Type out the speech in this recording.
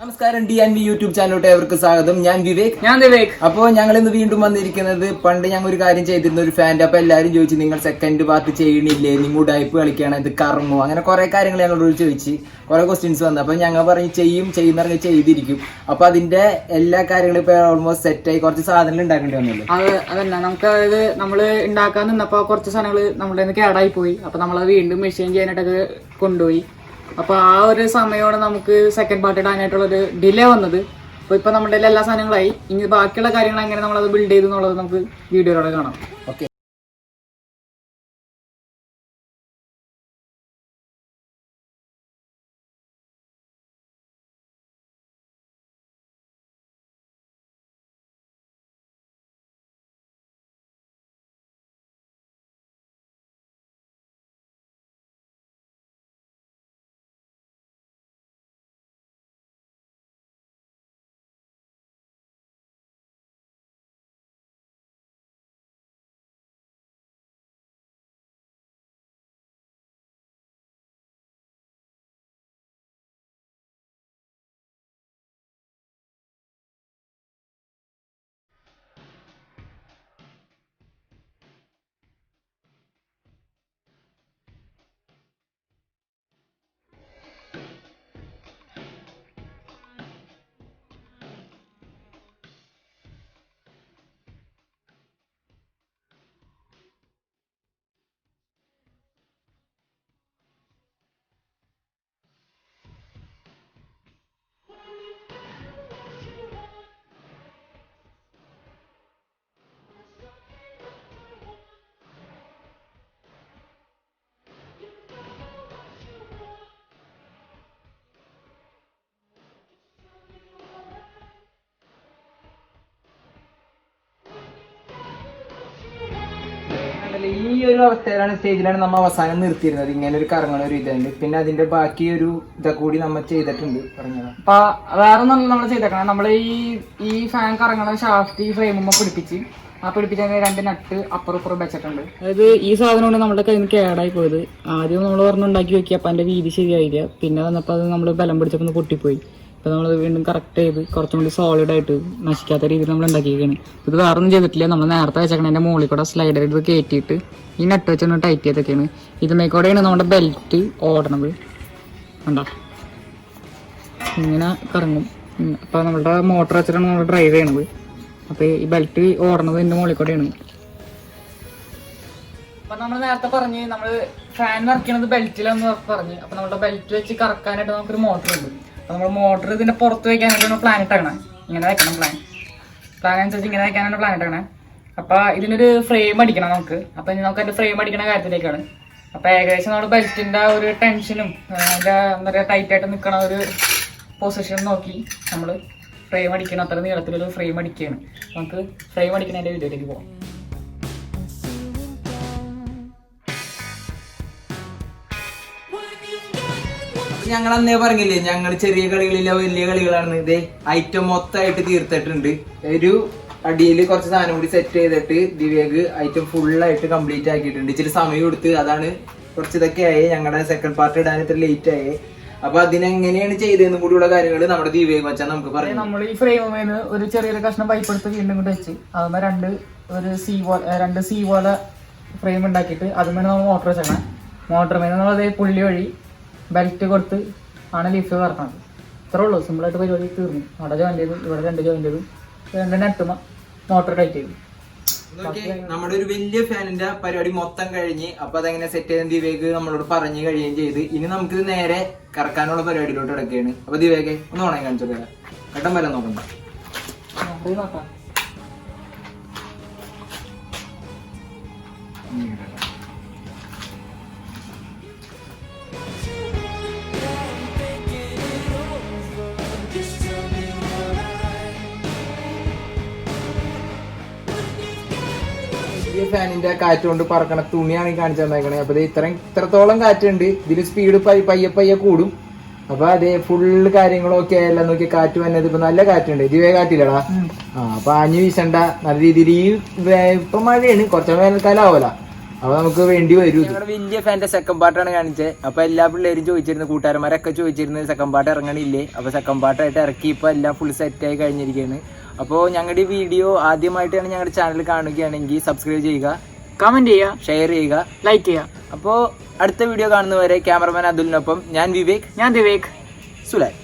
നമസ്കാരം D and B YouTube ചാനലോട്ട് അവർക്ക് സ്വാഗതം. ഞാൻ വിവേക്. ഞാൻ വിവേക്. അപ്പോൾ ഞങ്ങൾ ഇന്ന് വീണ്ടും വന്നിരിക്കുന്നത് പണ്ട് ഞങ്ങൾ ഒരു കാര്യം ചെയ്തിരുന്ന ഒരു ഫാന്റെ അപ്പൊ എല്ലാവരും ചോദിച്ചു നിങ്ങൾ സെക്കൻഡ് പാർട്ട് ചെയ്യണില്ലേ? നിങ്ങൾ ഡൈപ്പ് കളിക്കണം ഇത് കറങ്ങോ അങ്ങനെ കുറെ കാര്യങ്ങൾ ഞങ്ങളോട് ചോദിച്ച്. കുറെ ക്വസ്റ്റ്യൻസ് വന്നു. അപ്പൊ ഞങ്ങൾ പറഞ്ഞു ചെയ്യും ചെയ്യുന്നവർക്ക് ചെയ്തിരിക്കും. അപ്പൊ അതിന്റെ എല്ലാ കാര്യങ്ങളും ഇപ്പൊ ഓൾമോസ്റ്റ് സെറ്റായി കുറച്ച് സാധനങ്ങൾ ഉണ്ടാക്കേണ്ടി വന്നല്ലോ അത് അതല്ല നമുക്ക് അതായത് നമ്മൾ ഉണ്ടാക്കാൻ നിന്നപ്പോൾ കുറച്ച് സാധനങ്ങൾ നമ്മുടെ കേടായി പോയി അപ്പൊ നമ്മളത് വീണ്ടും മെഷീൻ ചെയ്യാനായിട്ടൊക്കെ കൊണ്ടുപോയി. അപ്പൊ ആ ഒരു സമയമാണ് നമുക്ക് സെക്കൻഡ് പാർട്ട് ഇടാനായിട്ടുള്ള ഒരു ഡിലേ വന്നത്. അപ്പൊ ഇപ്പൊ നമ്മുടെ എല്ലാ സാധനങ്ങളായി. ഇനി ബാക്കിയുള്ള കാര്യങ്ങൾ എങ്ങനെ നമ്മളത് ബിൽഡ് ചെയ്തു എന്നുള്ളത് നമുക്ക് വീഡിയോയിലൂടെ കാണാം. ഓക്കെ അല്ല, ഈ ഒരു അവസ്ഥയിലാണ് സ്റ്റേജിലാണ് നമ്മൾ അവസാനം നിർത്തിയിരുന്നത്. ഇങ്ങനെ ഒരു കറങ്ങണ ഒരു ഇതുണ്ട് പിന്നെ അതിന്റെ ബാക്കി ഒരു ഇതൊക്കെ കൂടി നമ്മൾ ചെയ്തിട്ടുണ്ട്. പറഞ്ഞത്. അപ്പൊ വേറെ ഒന്നും നമ്മൾ ചെയ്തേക്കണം നമ്മൾ ഈ ഈ ഫാൻ കറങ്ങണ ഷാഫ്റ്റ് ഈ ഫ്രെയിമുമ്മ പിടിപ്പിച്ച് ആ പിടിപ്പിച്ച രണ്ട് നട്ട് അപ്പുറം വെച്ചിട്ടുണ്ട്. അതായത് ഈ സാധനം കൊണ്ട് നമ്മുടെ കയ്യിൽ നിന്ന് കേടായി പോയത്. ആദ്യം നമ്മൾ പറഞ്ഞുണ്ടാക്കി വെക്കിയപ്പോ അതിന്റെ വീതി ശരിയായില്ല. പിന്നെ വന്നപ്പോൾ അത് നമ്മൾ ബലം പിടിച്ചപ്പോൾ പൊട്ടിപ്പോയി. അപ്പൊ നമ്മൾ വീണ്ടും കറക്റ്റ് ചെയ്ത് കുറച്ചും കൂടി സോളിഡ് ആയിട്ട് നശിക്കാത്ത രീതിയിൽ നമ്മൾ ഉണ്ടാക്കിയിരിക്കുകയാണ് ഇത് വേറെ ഒന്നും ചെയ്തിട്ടില്ല. നമ്മൾ നേരത്തെ വെച്ചേക്കണതിന്റെ മുകളിൽ കൂടെ സ്ലൈഡർ ഇത് കയറ്റിയിട്ട് ഈ നെറ്റ് വെച്ചൊന്ന് ടൈറ്റ് ചെയ്തൊക്കെയാണ് ഇതുമേക്കൂടെയാണ് നമ്മുടെ ബെൽറ്റ് ഓടണത്. കണ്ടോ? ഇങ്ങനെ കറങ്ങും. അപ്പോൾ അപ്പൊ നമ്മളുടെ മോട്ടർ വെച്ചിട്ടാണ് നമ്മൾ ഡ്രൈവ് ചെയ്യണത്. അപ്പോൾ ഈ ബെൽറ്റ് ഓടണത് ഇതിന്റെ മുകളിൽ കൂടെയാണ്. അപ്പൊ നമ്മൾ നേരത്തെ പറഞ്ഞ് നമ്മൾ ഫാൻ വർക്ക് ചെയ്യണത് ബെൽറ്റിലാന്ന് പറഞ്ഞ്. അപ്പൊ നമ്മുടെ ബെൽറ്റ് വെച്ച് കറക്കാനായിട്ട് നമുക്കൊരു മോട്ടർ ഉണ്ട്. അപ്പൊ നമ്മൾ മോട്ടർ ഇതിന്റെ പുറത്ത് വെക്കാനായിട്ടാണ് പ്ലാൻ ഇട്ടേക്കണേ. ഇങ്ങനെ വെക്കണം പ്ലാൻ പ്ലാൻ അനുസരിച്ച് ഇങ്ങനെ വെക്കാനാണ് പ്ലാൻ ഇട്ടേക്കണേ. അപ്പൊ ഇതിനൊരു ഫ്രെയിം അടിക്കണം നമുക്ക്. അപ്പൊ ഇനി നമുക്ക് അതിന്റെ ഫ്രെയിം അടിക്കണ കാര്യത്തിലേക്കാണ്. അപ്പൊ ഏകദേശം നമ്മുടെ ബെൽറ്റിന്റെ ഒരു ടെൻഷനും അതിന്റെ എന്താ പറയുക ടൈറ്റ് ആയിട്ട് നിൽക്കണ ഒരു പൊസിഷൻ നോക്കി നമ്മൾ ഫ്രെയിം അടിക്കണം. അത്ര നീളത്തിലൊരു ഫ്രെയിം അടിക്കുകയാണ്. നമുക്ക് ഫ്രെയിം അടിക്കുന്നതിന്റെ വീഡിയോയിലേക്ക് പോകാം ഞങ്ങൾ അന്നേ പറഞ്ഞില്ലേ ഞങ്ങൾ ചെറിയ കളികളില്ല വലിയ കളികളാണ് ഇതേ. ഐറ്റം മൊത്തമായിട്ട് തീർത്തിട്ടുണ്ട്. ഒരു അടിയിൽ കുറച്ച് സാധനം കൂടി സെറ്റ് ചെയ്തിട്ട് ദിവ്യക്ക് ഐറ്റം ഫുള്ളായിട്ട് കംപ്ലീറ്റ് ആക്കിയിട്ടുണ്ട്. ഇച്ചിരി സമയം കൊടുത്ത് അതാണ് കുറച്ച് ഇതൊക്കെ ആയി. ഞങ്ങളുടെ സെക്കൻഡ് പാർട്ട് ഇടാൻ ഇത്ര ലേറ്റ് ആയി. അപ്പൊ അതിനെങ്ങനെയാണ് ചെയ്തതെന്നും കൂടിയുള്ള കാര്യങ്ങൾ നമ്മുടെ ദിവ്യക്ക് വെച്ചാൽ നമുക്ക് പറയാം നമ്മൾ ഈ ഫ്രെയിമിന് ഒരു ചെറിയൊരു കഷ്ണം പൈപ്പ് എടുത്ത് വീണ്ടും ഇങ്ങോട്ട് വെച്ച്. അതുമ്പോ രണ്ട് ഒരു സി പോലെ രണ്ട് സി പോലെ ഫ്രെയിം ഉണ്ടാക്കിയിട്ട് അതുമേ നമ്മൾ മോട്ടർ വെച്ചേക്കണം. മോട്ടർ മേലെ നമ്മൾ അതേ പുള്ളി വഴി ബെൽറ്റ് കൊടുത്ത് ആണ് ലീഫ് കറക്കണത് ഇത്രേ ഉള്ളൂ. സിമ്പിളായിട്ട് പരിപാടി തീർന്നു. അവിടെ ജോയിന്റ് ചെയ്തു. ഇവിടെ രണ്ട് ജോയിന്റ് ചെയ്തു. രണ്ട് നെട്ടുമ മോട്ടർ ടൈറ്റ് ചെയ്തു. നമ്മുടെ ഒരു വലിയ ഫാനിന്റെ പരിപാടി മൊത്തം കഴിഞ്ഞ് അപ്പൊ അതെങ്ങനെ സെറ്റ് ചെയ്ത ദിവേക്ക് നമ്മളോട് പറഞ്ഞു കഴിയുകയും ചെയ്ത്. ഇനി നമുക്ക് നേരെ കറക്കാനുള്ള പരിപാടിയിലോട്ട് കിടക്കുകയാണ്. അപ്പൊ ദിവ്യക്കെ ഒന്ന് ഉണങ്ങി കാണിച്ചു തരാം. ഘട്ടം വരാൻ നോക്കണ്ട. നോക്കാം. ഈ ഫാനിന്റെ കാറ്റ് കൊണ്ട് പറക്കണ തുണിയാണ് ഈ കാണിച്ചു തന്നേക്കണേ. അപ്പൊ ഇത്രയും ഇത്രത്തോളം കാറ്റുണ്ട്. ഇതിന് സ്പീഡ് പയ്യെ പയ്യെ കൂടും. അപ്പൊ അതേ ഫുള്ള് കാര്യങ്ങളൊക്കെ എല്ലാം നോക്കി കാറ്റ് വന്നത്. ഇപ്പൊ നല്ല കാറ്റുണ്ട്. ദിവ്യ കാറ്റില്ലടാ. ആ അപ്പൊ ആഞ്ഞു വീശണ്ട. നല്ല രീതിയിൽ ഇപ്പൊ മഴയാണ്. കുറച്ച് വേനൽക്കാലം ആവല അപ്പൊ നമുക്ക് വേണ്ടി വരും ഞങ്ങളുടെ വലിയ ഫാന്റെ സെക്കൻഡ് പാർട്ടാണ് കാണിച്ചത് അപ്പൊ എല്ലാ പിള്ളേരും ചോദിച്ചിരുന്നു കൂട്ടുകാരന്മാരൊക്കെ ചോദിച്ചിരുന്നു സെക്കൻഡ് പാർട്ട് ഇറങ്ങണില്ലേ? അപ്പൊ സെക്കൻഡ് പാർട്ടായിട്ട് ഇറക്കി ഇപ്പൊ എല്ലാം ഫുൾ സെറ്റ് ആയി കഴിഞ്ഞിരിക്കുകയാണ് അപ്പോൾ ഞങ്ങളുടെ ഈ വീഡിയോ ആദ്യമായിട്ടാണ് ഞങ്ങളുടെ ചാനൽ കാണുകയാണെങ്കിൽ സബ്സ്ക്രൈബ് ചെയ്യുക കമന്റ് ചെയ്യുക ഷെയർ ചെയ്യുക ലൈക്ക് ചെയ്യുക. അപ്പോൾ അടുത്ത വീഡിയോ കാണുന്നവരെ ക്യാമറമാൻ അതുലിനൊപ്പം ഞാൻ വിവേക് ഞാൻ വിവേക്. സുലാൻ